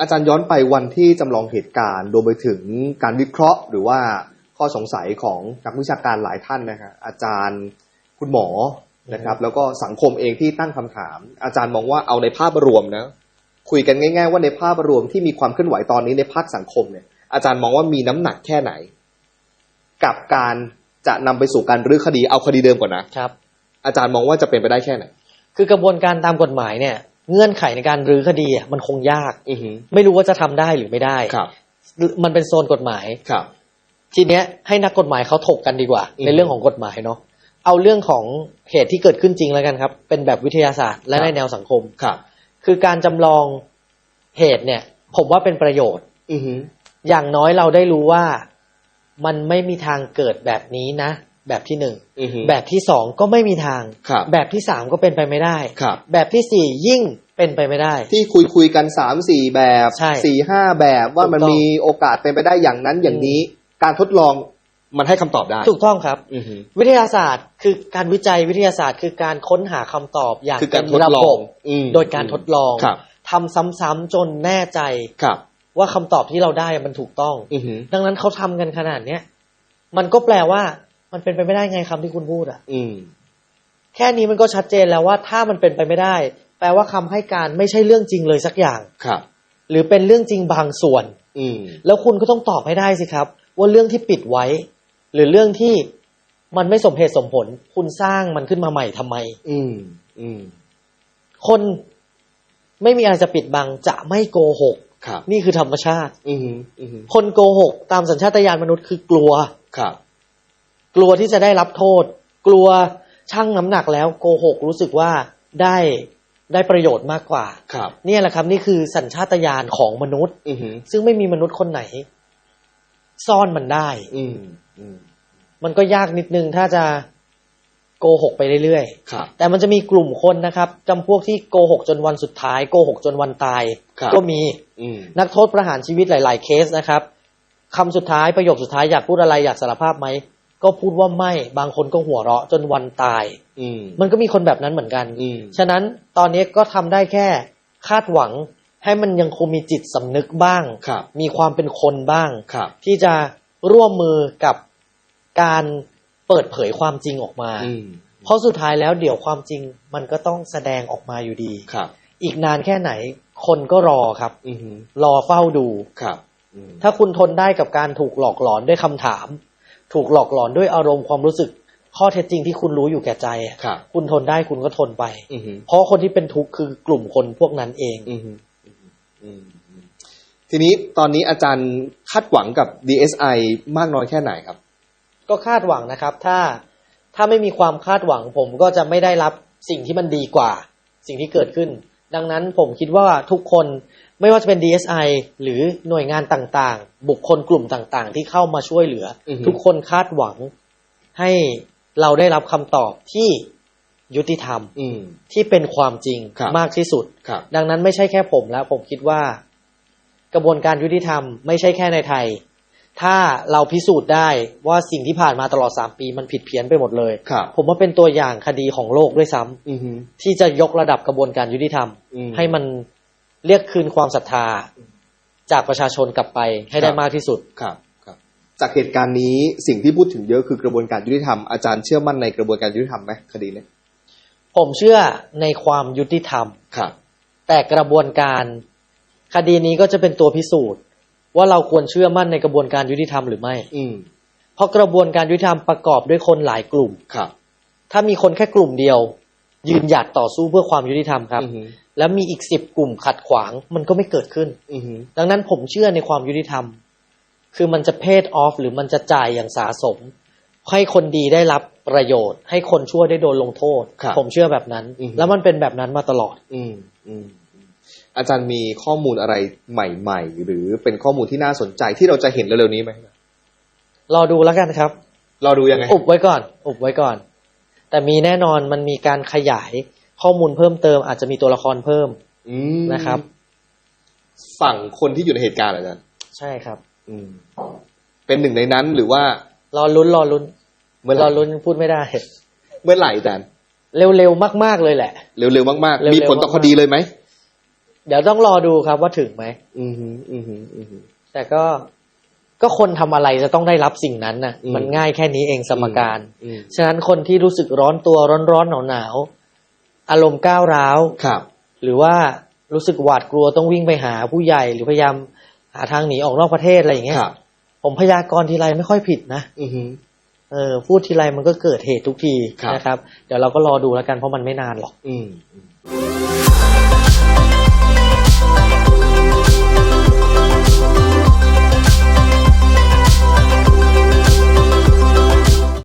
อาจารย์ย้อนไปวันที่จำลองเหตุการณ์รวมไปถึงการวิเคราะห์หรือว่าข้อสงสัยของนักวิชาการหลายท่านนะครับอาจารย์คุณหมอนะครับ แล้วก็สังคมเองที่ตั้งคำถาม อาจารย์มองว่าเอาในภาพรวมนะคุยกันง่าย ๆ ว่าในภาพรวมที่มีความเคลื่อนไหวตอนนี้ในภาคสังคมเนี่ยอาจารย์มองว่ามีน้ำหนักแค่ไหน กับการจะนำไปสู่การรื้อคดีเอาคดีเดิมก่อนนะครับ อาจารย์มองว่าจะเป็นไปได้แค่ไหนคือกระบวนการตามกฎหมายเนี่ย เงื่อนไขในการรื้อคดีอะมันคงยากอือหือไม่รู้ว่าจะทำได้หรือไม่ได้ครับ มันเป็นโซนกฎหมายครับ ทีเนี้ยให้นักกฎหมายเขาถกกันดีกว่าอืมในเรื่องของกฎหมายเนาะเอาเรื่องของเหตุที่เกิดขึ้นจริงแล้วกันครับ เป็นแบบวิทยาศาสตร์และครับในแนวสังคมครับ คือการจำลองเหตุเนี่ย ผมว่าเป็นประโยชน์ อือหืออย่างน้อยเราได้รู้ว่ามันไม่มีทางเกิดแบบนี้นะ แบบที่หนึ่งอือหือแบบที่สองก็ไม่มีทางครับแบบที่สามก็เป็นไปไม่ได้ครับแบบที่สี่ยิ่งเป็นไปไม่ได้ ที่คุยคุยกันสามสี่แบบใช่สี่ห้าแบบว่ามันถูกต้องมีโอกาสเป็นไปได้อย่างนั้นอย่างนี้ การทดลองมันให้คำตอบได้ ถูกต้องครับอือหือวิทยาศาสตร์คือการวิจัยวิทยาศาสตร์ คือการค้นหาคำตอบอย่างคือการเป็นระทดลบองบอืมโดยการทดลองครับทำซ้ำๆจนแน่ใจครับ ว่าคำตอบที่เราได้มันถูกต้องอือหือดังนั้นเขาทำกันขนาดเนี้ยมันก็แปลว่า มันเป็นไปไม่ได้ไงคำที่คุณพูดอะอืม แค่นี้มันก็ชัดเจนแล้วว่าถ้ามันเป็นไปไม่ได้ แปลว่าคำให้การไม่ใช่เรื่องจริงเลยสักอย่างครับ หรือเป็นเรื่องจริงบางส่วน อืม แล้วคุณก็ต้องตอบให้ได้สิครับ ว่าเรื่องที่ปิดไว้ หรือเรื่องที่มันไม่สมเหตุสมผล คุณสร้างมันขึ้นมาใหม่ทำไม อืม อืม คนไม่มีอะไรจะปิดบังจะไม่โกหกครับนี่คือธรรมชาติ อือหืออือหือคนโกหก ตามสัญชาตญาณมนุษย์คือกลัว ครับ กลัวที่จะได้รับโทษ กลัวชั่งน้ำหนักแล้วโกหกรู้สึกว่าได้ได้ประโยชน์มากกว่าครับเนี่ยแหละครับ นี่คือสัญชาตญาณของมนุษย์อือหือซึ่งไม่มีมนุษย์คนไหน ซ่อนมันได้ อืมอืมมันก็ยากนิดนึงถ้าจะโกหกไปเรื่อยครับๆแต่มันจะมีกลุ่มคนนะครับจำพวกที่โกหกจนวันสุดท้ายโกหกจนวันตายครับก็มีอืมนักโทษประหารชีวิตหลาย ๆ เคสนะครับคำสุดท้ายประโยคสุดท้ายอยากพูดอะไรอยากสารภาพไหม ก็พูดว่าไม่บางคนก็หัวเราะจนวันตาย อืม มันก็มีคนแบบนั้นเหมือนกัน อืม ฉะนั้นตอนนี้ก็ทำได้แค่คาดหวังให้มันยังคงมีจิตสำนึกบ้าง ครับ มีความเป็นคนบ้าง ครับ ที่จะร่วมมือกับการเปิดเผยความจริงออกมา อืม เพราะสุดท้ายแล้วเดี๋ยวความจริงมันก็ต้องแสดงออกมาอยู่ดี ครับ อีกนานแค่ไหนคนก็รอครับ อือหือรอเฝ้าดู ครับ อืม ถ้าคุณทนได้กับการถูกหลอกหลอนด้วยคำถาม ถูกหลอกหลอนด้วยอารมณ์ความรู้สึก ข้อเท็จจริงที่คุณรู้อยู่แก่ใจอะครับคุณทนได้คุณก็ทนไปอือหือเพราะคนที่เป็นทุกข์คือกลุ่มคนพวกนั้นเองอืมอืมอืมอืมทีนี้ตอนนี้อาจารย์คาดหวังกับ DSI มากน้อยแค่ไหนครับ ก็คาดหวังนะครับ ถ้าถ้าไม่มีความคาดหวัง ผมก็จะไม่ได้รับสิ่งที่มันดีกว่า สิ่งที่เกิดขึ้น ดังนั้นผมคิดว่าทุกคน ไม่ว่าจะเป็น DSI หรือหน่วยงานต่างๆ บุคคลกลุ่มต่างๆ ที่เข้ามาช่วยเหลือออฮึทุกคนคาดหวังให้เราได้รับคำตอบที่ยุติธรรมอืมที่เป็นความจริงครับมากที่สุดครับดังนั้นไม่ใช่แค่ผมแล้ว ผมคิดว่า กระบวนการยุติธรรมไม่ใช่แค่ในไทย ถ้าเราพิสูจน์ได้ว่าสิ่งที่ผ่านมาตลอดสามปีมันผิดเพี้ยนไปหมดเลยครับผมว่าเป็นตัวอย่างคดีของโลกด้วยซ้ำอือหือที่จะยกระดับกระบวนการยุติธรรมอืมให้มัน เรียกคืนความศรัทธาจากประชาชนกลับไปให้ได้ครับมากที่สุด ครับครับ จากเหตุการณ์นี้สิ่งที่พูดถึงเยอะคือกระบวนการยุติธรรมอาจารย์เชื่อมั่นในกระบวนการยุติธรรมไหมคดีเนี้ยผมเชื่อในความยุติธรรมครับ แต่กระบวนการคดีนี้ก็จะเป็นตัวพิสูจน์ ว่าเราควรเชื่อมั่นในกระบวนการยุติธรรมหรือไม่ อืมเพราะกระบวนการยุติธรรมประกอบด้วยคนหลายกลุ่ม ครับ ถ้ามีคนแค่กลุ่มเดียว ยืนหยัดต่อสู้เพื่อความยุติธรรมครับ อือหือ แล้วมีอีกสิบกลุ่มขัดขวางมันก็ไม่เกิดขึ้นอือหือดังนั้นผมเชื่อในความยุติธรรม คือมันจะเพดออฟ หรือมันจะจ่ายอย่างสาสม ให้คนดีได้รับประโยชน์ ให้คนชั่วได้โดนลงโทษครับผมเชื่อแบบนั้นอือฮึแล้วมันเป็นแบบนั้นมาตลอด อืมอืมอืมอาจารย์มีข้อมูลอะไรใหม่ ๆ หรือเป็นข้อมูลที่น่าสนใจที่เราจะเห็นเร็วๆนี้ไหมรอดูแล้วกันครับเราดูยังไงอุบไว้ก่อน อุบไว้ก่อน แต่มีแน่นอนมันมีการขยาย ข้อมูลเพิ่มเติมอาจจะมีตัวละครเพิ่มอืมนะครับ ฝั่งคนที่อยู่ในเหตุการณ์เหรออาจารย์ใช่ครับ อืม เป็นหนึ่งในนั้นหรือว่า รอลุ้นรอลุ้นเมื่อไหรร่อลุ้นพูดไม่ได้ เมื่อไหร่อาจารย์เร็วๆมาก ๆเลยแหละ เร็วๆมากเร็วๆๆ มีผลต่อมากๆคดีเลยไหมเดี๋ยวต้องรอดูครับว่าถึงไหม อืมฮึอืมฮึอืมฮึ แต่ก็ก็คนทำอะไรจะต้องได้รับสิ่งนั้นน่ะอืม มันง่ายแค่นี้เองสมการ อืมฉะนั้นคนที่รู้สึกร้อนตัวร้อนร้อนหนาวหนาวๆ อารมณ์ก้าวร้าวครับ หรือว่ารู้สึกหวาดกลัวต้องวิ่งไปหาผู้ใหญ่หรือพยายามหาทางหนีออกนอกประเทศอะไรอย่างเงี้ยครับ ผมพยากรณ์ทีไรไม่ค่อยผิดนะอืมฮึเออพูดทีไรมันก็เกิดเหตุทุกทีครับ นะครับ เดี๋ยวเราก็รอดูแล้วกันเพราะมันไม่นานหรอก อืมอืม